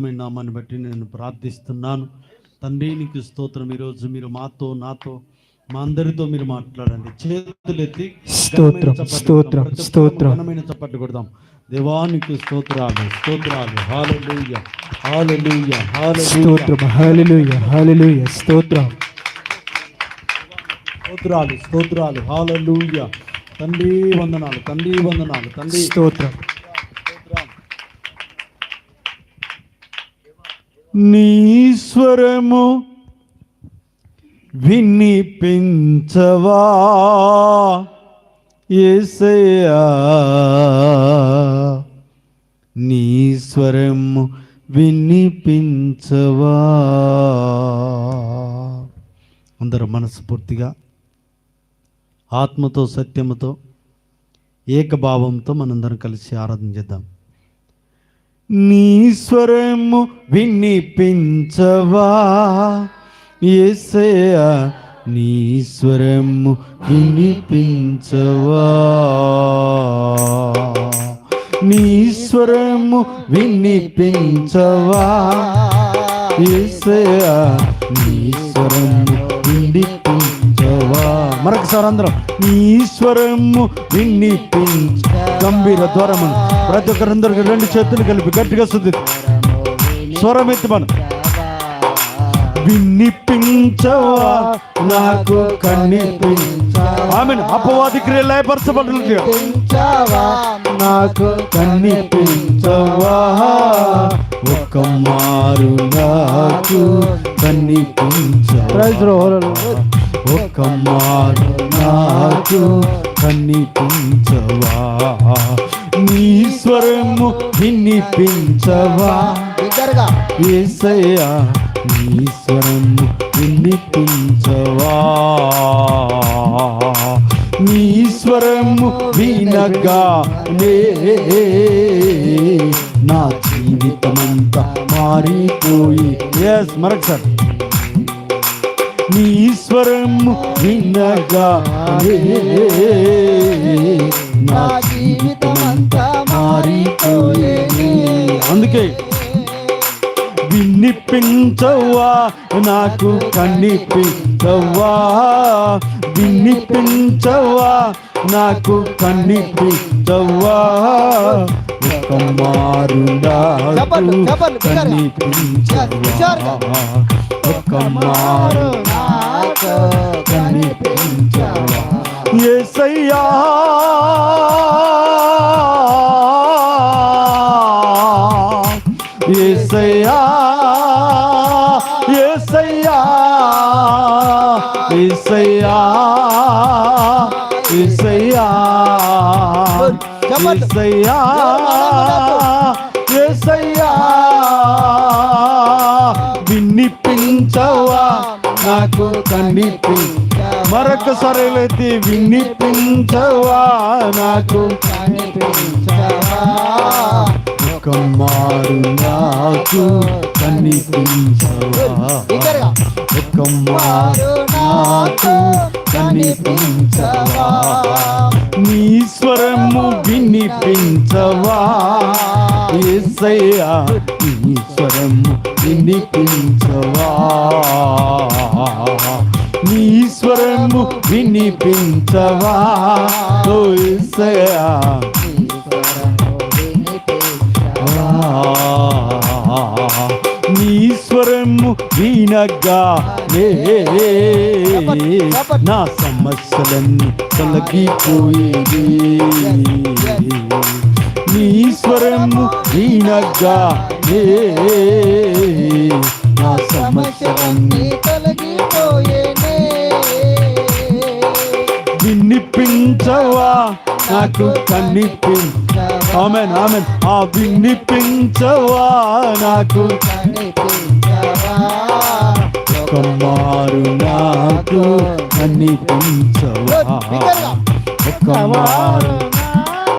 మీ నామాన్ని బట్టి నేను ప్రార్థిస్తున్నాను. తండ్రి నీకు స్తోత్రం. ఈరోజు మీరు మాతో నాతో మా అందరితో మీరు మాట్లాడండి. స్తోత్రం, ఘనమైన చప్పట్లు స్తోత్రం, ఒక్కరూ స్తోత్రం. ఘనమైన చప్పట్లు కొడదాం. దేవానికి స్తోత్రాలు స్తోత్రాలు. హాలూయ హాలూయ స్తోత్రం హల్లెలూయా హల్లెలూయా స్తోత్రం. స్తోత్రాలు స్తోత్రాలు. హాలూయ తండ్రి వందనాలు తండ్రి వందనాలు తండ్రి. స్తోత్రం. నీశ్వరము వినిపించవా? ఏసయ్యా నీశ్వరము వినిపించవా? అందరూ మనస్ఫూర్తిగా ఆత్మతో సత్యముతో ఏకభావంతో మనందరం కలిసి ఆరాధన చేద్దాం. నీ స్వరము వినిపించవా? యేసయ్యా నీ స్వరము వినిపించవా? నీ స్వరము వినిపించవా? యేసయ్యా నీ స్వరము మరొకసారి అందరం నీ స్వరము వినిపించ గంభీర ద్వారము. ప్రతి ఒక్కరందరికి రెండు చేతులు కలిపి గట్టిగా శుద్ధి. స్వరం ఎత్తి మనం వినిపించవా నాకు కనిపించ ఆమె అపవాది క్రియ లయపరచబడినట్టు పించవా నాకు కనిపించవా ఒక మారు నాకు హల్లెలూయా ఒక మారు నాకు కనిపించవా? నీ స్వరము వినిపించవా? ఏసయ్యా నీ స్వరము వినిపించవా? నీ స్వరము వినగా నే నా జీవితమంతా మారిపోయి. ఎస్ మరొకసారి. నీ స్వరము వినగా నే నా జీవితమంతా మారిపోయి అందుకే వినిపించవా నాకు కనిపించవా వినిపించవా నాకు కనిపించవా ఒక మారు నాకు చెప్పండి, చెప్పండి, బిగ్గరగా. కనిపించవా ఒక మారు నాకు కనిపించవా ఏసయ్యా ఏసయ్యా ఏసయ్యా. ఏసయ్యా చెప్పండి. ఏసయ్యా ఏసయ్యా వినిపించవా నాకు కనిపించ. మరొకసారి లేతి వినిపించవా నాకు ఒక మారు నాకు కనిపించవా? బిగ్గరగా ఒక మారు నాకు కనిపించవా? నీ స్వరము వినిపించవా? ఏసయ్యా నీ స్వరము వినిపించవా? నీ స్వరము వినిపించవా? ఓ ఏసయ్యా స్వరము వినగా నే సమస్యలన్నీ తొలగిపోయేది నీ స్వరము వినగా నే సమస్యలన్నీ తొలగిపోయేనే. వినిపించవా? నాకు కనిపించ ఆమెన్ ఆమెన్. ఆ వినిపించవా? నాకు ఒక మారు నాకు కనిపించవా ఒక మారు